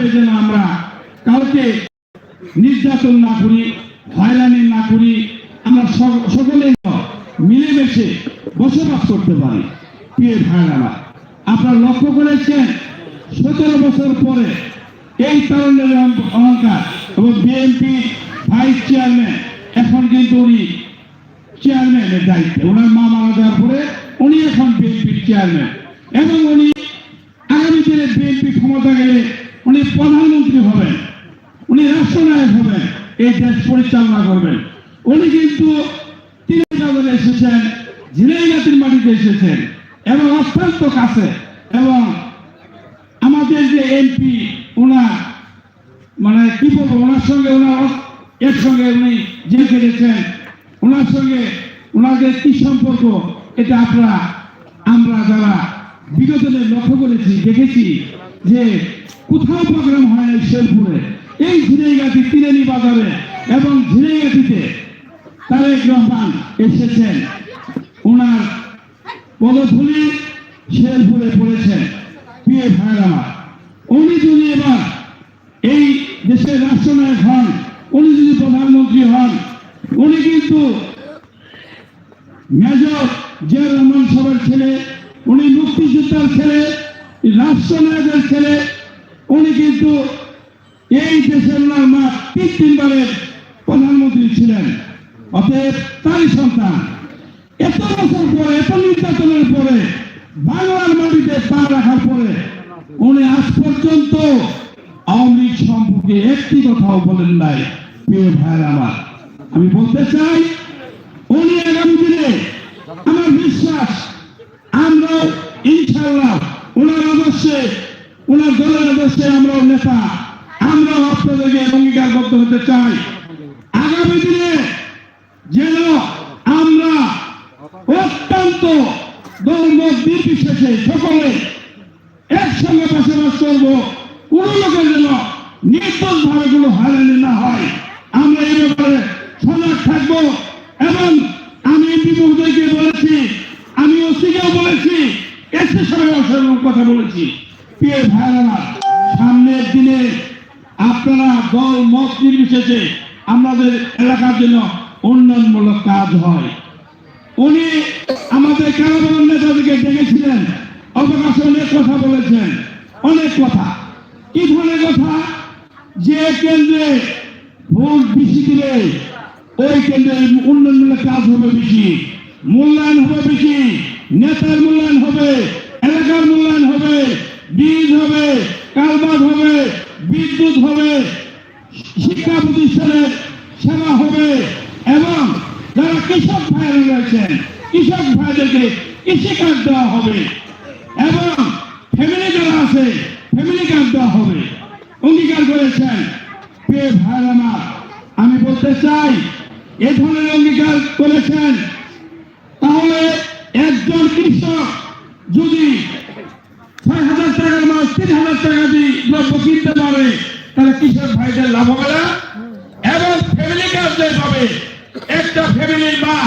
ভাবে যেন আমরা কাউকে নির্যাতন না করি, হয়রানি না করি, আমরা সকলে মিলেমিশে বসবাস করতে পারি। প্রিয় ভাইরা আপনারা লক্ষ্য করেছেন, সতেরো বছর পরে এই তরুণের অহংকার এবং বিএনপি ভাইস চেয়ারম্যান, এখন কিন্তু উনি চেয়ারম্যানের দায়িত্বে। ওনার মা মারা যাওয়ার পরে উনি এখন বিএনপির চেয়ারম্যান এবং উনি আগামী দিনে বিএনপি ক্ষমতা গেলে প্রধানমন্ত্রী হবেন, উনি রাষ্ট্রনায়ক হবেন, এই দেশ পরিচালনা করবেন। উনি কিন্তু তিনবাজারে এসেছেন, ঝিনাইগাতির মাটিতে এসেছেন এবং অত্যন্ত কাছে এবং আমাদের যে এমপি ওনার মানে কি বলব, ওনার সঙ্গে ওনার এর সঙ্গে উনি জেল কেটেছেন ওনার সঙ্গে ওনাদের কি সম্পর্ক, এটা আপনারা, আমরা যারা বিগত লক্ষ্য করেছি, দেখেছি যে কোথাও প্রোগ্রাম হয় শেরপুরে? এই ঝিনাইগাতি তিরেনি বাজারে এবং ঝিনাইগাতিতে তারেক রহমান এসেছেন। ওনার পদধূলি শেরপুরে পড়েছেন। প্রিয় আমার উনি যদি এবার এই দেশের রাষ্ট্রনায়ক হন, উনি যদি প্রধানমন্ত্রী হন, উনি কিন্তু মেজর জিয়া রহমান সাহেবের ছেলে, উনি মুক্তিযোদ্ধার ছেলে, রাষ্ট্রনায়কের ছেলে উনি কিন্তু এই দেশের ওনার মা তিন তিনবারের প্রধানমন্ত্রী ছিলেন। অতএব তারই সন্তান। এত বছর পরে, এত নির্যাতনের পরে বাংলার মাটিতে পা রাখার পরে উনি আজ পর্যন্ত আওয়ামী লীগ সম্পর্কে একটি কথাও বলেন নাই, প্রিয় ভাইয়ের আমার। আমি বলতে চাই, উনি আগামী দিনে আমার বিশ্বাস আমরা ইনশাল্লাহ ওনার আদর্শে ওনার দলের আমরা নেতা, আমরা আপনাদেরকে অঙ্গীকারবদ্ধ হতে চাই। আগামী দিনে যেন আমরা অত্যন্ত ধর্ম নির্বিশেষে সকলে একসঙ্গে বসবাস করব, কোনো লোকের যেন নির্বিশেষে আমাদের এলাকার জন্য উন্নয়নমূলক কাজ হয়। উনি আমাদের কারাবরণ নেতাদেরকে ডেকেছিলেন অবকাশে অনেক কথা বলেছেন, অনেক কথা। কি ধরনের কথা? যে কেন্দ্রে ভোট বেশি দিলে, ওই কেন্দ্রের উন্নয়নমূলক কাজ হবে বেশি, মূল্যায়ন হবে বেশি, নেতার মূল্যায়ন হবে এলাকার মূল্যায়ন হবে বীজ হবে কালবাদ হবে বিদ্যুৎ হবে শিক্ষা প্রতিষ্ঠানের সেবা হবে এবং যারা কৃষক ভাইরা রয়েছেন কৃষক ভাইদেরকে কৃষি কার্ড দেওয়া হবে। এবং ফ্যামিলি যারা আছে ফ্যামিলি কার্ড দেওয়া হবে। অঙ্গীকার করেছেন প্রিয় ভাই আমার, আমি বলতে চাই, এ ধরনের অঙ্গীকার করেছেন, তাহলে একজন কৃষক যদি ছয় হাজার টাকার মাছ তিন হাজার টাকা দিয়ে দ্রব্য কিনতে পারে, তাহলে কৃষক ভাইদের লাভ হবে না। এবং ফ্যামিলি কার্ডদের পাবে একটা ফ্যামিলির মা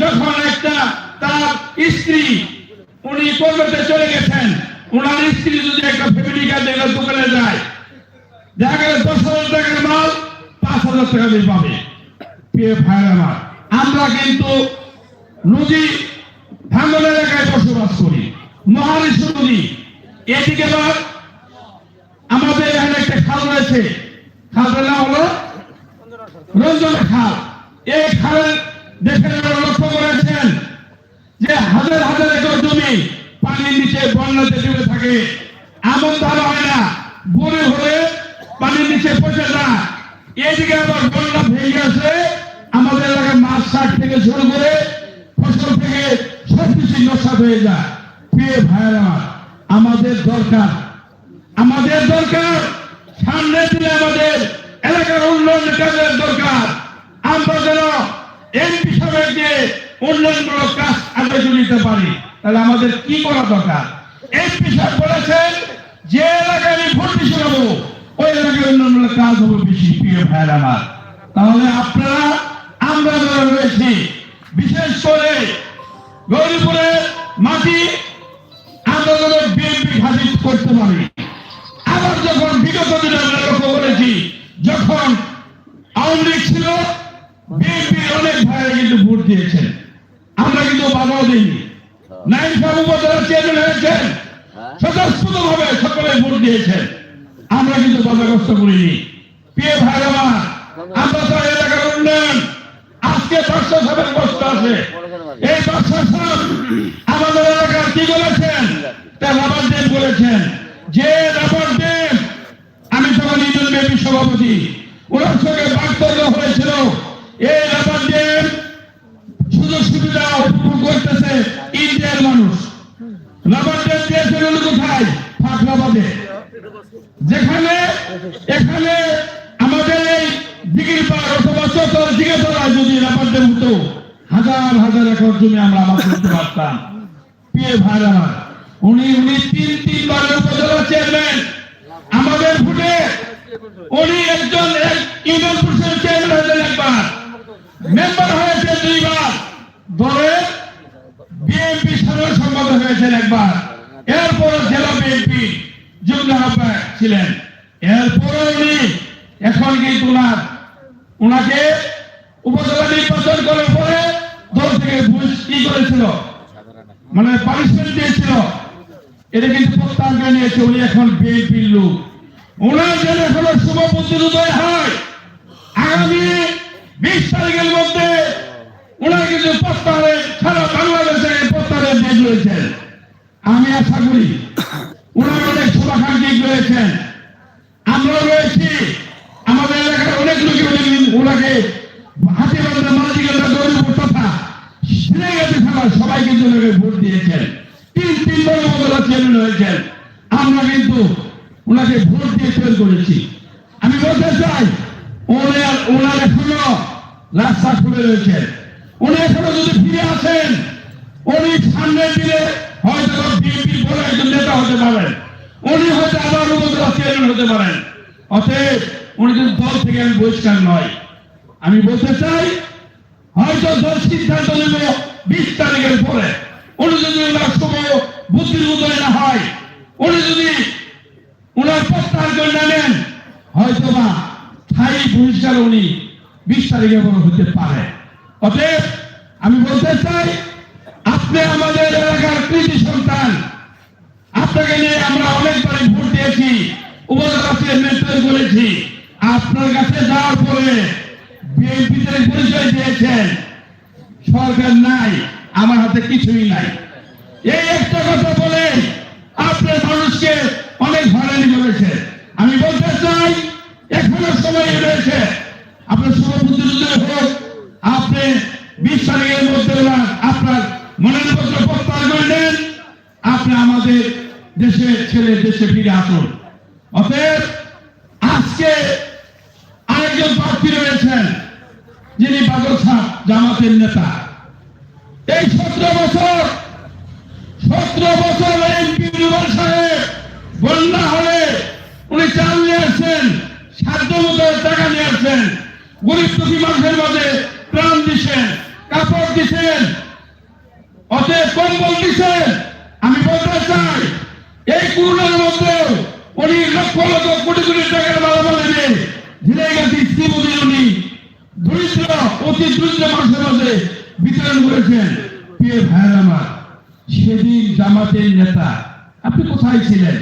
যখন একটা তার স্ত্রী, উনি কলকাতায় চলে গেছেন। ওনার স্ত্রী যদি একটা ফ্যামিলি কার্ড দোকানে যায়, দেখা গেল দশ হাজার টাকার মাল, পাঁচ হাজার টাকা দিয়ে পাবে। আমার কিন্তু নদী ভাঙ্গন এলাকায় বসবাস করি মহারিশ্ব নদী। এদিকে আবার আমাদের এখানে একটা খাল রয়েছে। খালটার নাম হলো রঞ্জনা খাল। এই খালের হাজার হাজার একর জমি পানির নিচে বন্যাতে ডুবে থাকে। এমন ধারা হয় না, বনে হলে পানির নিচে পচে না। এদিকে আবার বন্যা ভেঙে আসে, আমাদের এলাকায় মাছ শাক থেকে শুরু করে ফসল থেকে সবকিছু নষ্ট হয়ে যায়। প্রিয় ভাইয়েরা, আমাদের দরকার আমাদের দরকার সামনে দিলে আমাদের এলাকার উন্নয়ন কাজের দরকার আমরা যেন এমপি সাহেব দিয়ে উন্নয়নমূলক কাজ আগে নিতে পারি তাহলে আমাদের কি করা দরকার? এমপি সাহেব বলেছেন, যে এলাকায় আমি ভোট বেশি পাবো ওই এলাকায় উন্নয়নমূলক কাজ হবে বেশি, প্রিয় ভাইয়ের আমার। তাহলে আপনারা আমরা যারা রয়েছি, বিশেষ করে গৌরীপুরের মাটি আমরা বিএনপি ঘাঁটি করতে পারি। আবার যখন বিগত দিনে আমরা লক্ষ্য করেছি, যখন আওয়ামী লীগ ছিল, বিএনপির অনেক ভাইরা কিন্তু ভোট দিয়েছেন। আমরা কিন্তু বাধাও দিইনি। নাইন সাহেব চেয়ারম্যান হয়েছেন স্বতঃস্ফূর্ত ভাবে সকলে ভোট দিয়েছেন। আমরা কিন্তু বাধাগ্রস্ত করিনি। প্রিয় ভাই আমার আমরা তো এলাকার উন্নয়ন। আজকে সাহেবের কষ্ট আছে। এই সাহেব আমাদের এলাকার কি বলেছেন? তা রাবার ড্যাম বলেছেন। যে রাবার ড্যাম আমি তখন ইউনিয়ন বিএনপি সভাপতি। ওনার সঙ্গে বাক্তব্য হয়েছিল। এই যেখানে, এখানে আমাদের এই দিঘির পাড় অথবা চতর দিকে তলায় যদি ড্যাম হতো, হাজার হাজার একর জমি আমরা আবাদ করতে পারতাম। প্রিয় ভাই আমার উনি উনি তিন তিনবার উপজেলা চেয়ারম্যান। আমাদের ভোটে উনি একজন এক ইউনিয়ন পরিষদের চেয়ারম্যান হয়েছেন একবার। মেম্বার হয়েছে দুইবার। দলের বিএনপি সাধারণ সম্পাদক হয়েছেন একবার। এরপর জেলা বিএনপি যুগ্ম আহ্বায়ক ছিলেন। এরপরে উনি এখন কিন্তু ওনার ওনাকে উপজেলা নির্বাচন করার পরে দল থেকে ঘুষ কি করেছিল। মানে পানিশমেন্ট দিয়েছিল। এটা কিন্তু প্রত্যাহার নিয়েছে উনি এখন বিএনপির লোক। ওনার যেন এখনও শুভ প্রতিরোধয় হয়। আগামী বিশ তারিখের মধ্যে ওনার কিন্তু প্রত্যাহারে সারা বাংলাদেশে প্রত্যাহারের ডেট রয়েছেন আমি আশা করি ওনার অনেক শুভাকাঙ্ক্ষী রয়েছেন। আমরাও রয়েছি। আমাদের এলাকার অনেক লোক ওনাকে হাতে বান্ধা মাঝিকান্দা গরিব তথা সিনেগাতি সবাই সবাই ওনাকে ভোট দিয়েছেন। তিন তিনবার উপজেলা চেয়ারম্যান হয়েছেন আমরা কিন্তু ওনাকে ভোট দিয়ে তৈরি করেছি। আমি বলতে চাই, ওনার ওনার এখনও রাস্তা খুলে রয়েছে। উনি এখনও যদি ফিরে আসেন উনি সামনের দিনে হয়তো বিএনপির বড় একজন নেতা হতে পারেন। উনি হয়তো আবার উপজেলা চেয়ারম্যান হতে পারেন। অতএব উনি কিন্তু দল থেকে আমি বহিষ্কার নয়। আমি বলতে চাই, হয়তো দল সিদ্ধান্ত নেবে বিশ তারিখের পরে। উনি যদি সময় বুদ্ধির উদয় না হয়, উনি যদি ওনার প্রত্যাহার করে না নেন, হয়তো বা স্থায়ী বহিষ্কার উনি বিশ তারিখে বড় হতে পারে। অতএব আমি বলতে চাই আপনি আমাদের এলাকার কৃতি সন্তান। আপনাকে নিয়ে আমরা অনেকবারই ভোট দিয়েছি, উপজেলা করেছি আপনার কাছে যাওয়ার পরে বিএনপিতে পরিচয় দিয়েছেন। সরকার নাই, আমার হাতে কিছুই নাই। এই একটা কথা বলে আপনার মানুষকে অনেক হয়রানি করেছে। আমি বলতে চাই, এখনও সময় রয়েছে। আপনার সভাপতি হোক, আপনি বিশ তারিখের মধ্যে ওরা আপনার মনের পত্র প্রত্যাহার করে নেন আপনি আমাদের দেশে ছেলে দেশে ফিরে আসুন। অতএব আজকে আরেকজন প্রার্থী রয়েছেন, যিনি বাদল সাহ জামাতের নেতা। এই সতেরো বছর সতেরো বছর এমপি রুবেল সাহেব বন্যা হলে উনি চাল নিয়ে আসছেন, সাধ্য মতো টাকা নিয়ে আসছেন, গরিব দুঃখী মানুষের মাঝে প্রাণ দিচ্ছেন, কাপড় দিচ্ছেন, অতএব কম্বল দিচ্ছেন। আমি বলতে চাই এই করোনার মধ্যে উনি লক্ষ লক্ষ কোটি কোটি টাকার মালামাল এনে ধীরে গেছে শ্রীমতী উনি দরিদ্র অতি দরিদ্র মানুষের মাঝে বিতরণ করেছেন। প্রিয় ভাইয়ের আমার সেদিন জামাতের নেতা আপনি কোথায় ছিলেন?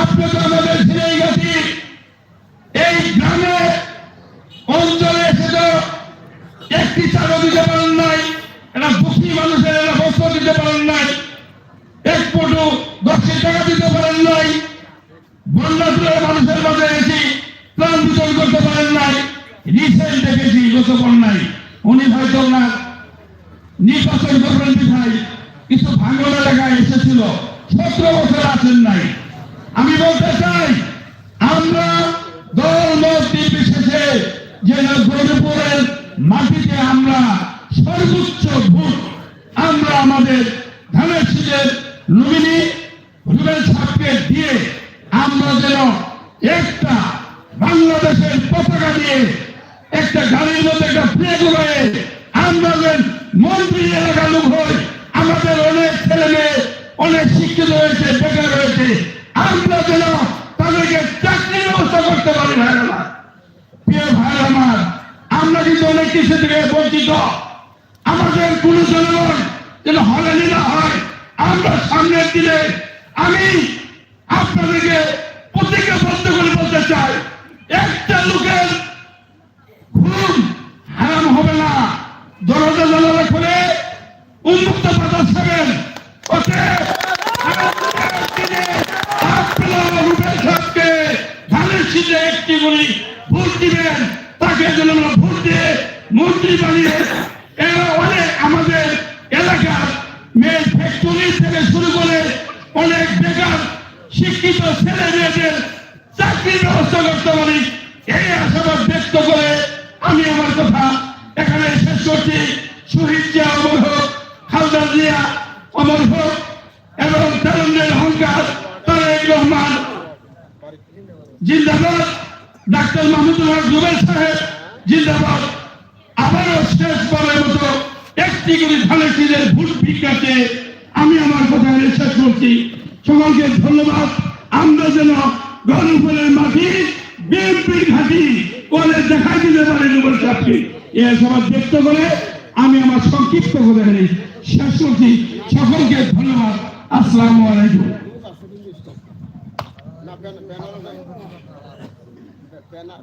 আপনি তো আমাদের ছেড়ে গেছি এই গ্রামে অঞ্চলে এসে তো একটি চালও দিতে পারেন নাই এরা দুঃখী মানুষের এরা বস্ত্র দিতে পারেন নাই এক পটু দশটি টাকা দিতে পারেন নাই বন্যা মানুষের মাঝে এসে প্রাণ বিতরণ করতে পারেন নাই, রিসেন্ট দেখেছি গত বন্যায় উনি হয়তো না নির্বাচন করবেন বিধায় কিছু ভাঙন এলাকায় এসেছিল। সতেরো বছর আছেন নাই। আমি বলতে চাই, আমরা দল মত নির্বিশেষে যে গরিপুরের মাটিতে আমরা সর্বোচ্চ ভোট, আমরা আমাদের ধানের শীতের লুমিনি, রুবেল সাহকে দিয়ে আমরা যেন একটা বাংলাদেশের পতাকা দিয়ে একটা গাড়ির মধ্যে একটা ফ্লেগ উড়ে আমরা যেন মন্ত্রী এলাকা লোক হই। আমাদের অনেক ছেলে মেয়ে, অনেক শিক্ষিত হয়েছে, বেকার হয়েছে। আমরা যেন তাদেরকে চাকরির ব্যবস্থা করতে পারি, ভাই আমার। প্রিয় ভাই আমার, আমরা কিন্তু অনেক কিছু থেকে বঞ্চিত। আমাদের কোন জনগণ যেন হলে নিলে হয়। আমরা সামনের দিনে আমি রুবেল সাহেবকে ধানের শীতে একটি করে ভোট দিবেন, তাকে যেন আমরা ভোট দিয়ে মন্ত্রী বানিয়ে তারুণ্যের অহংকার তারেক রহমান। জিন্দাবাদ, ডাক্তার মাহমুদুল হক জুবের সাহেব, জিন্দাবাদ। আবারও শেষবারের মতো একটি করে শীতের ভোট ভিক্ষাতে আমি আমার কথা শেষ করছি। সকলকে ধন্যবাদ। আমরা যেন গণফলের মাটি, বিএনপির ঘাটি করে দেখাই দিতে পারি জুবের সাহেবকে। এ সবার ব্যক্ত করে আমি আমার সংক্ষিপ্ত করে শেষ করছি। সকলকে ধন্যবাদ। আসসালামু আলাইকুম। না ব্যানার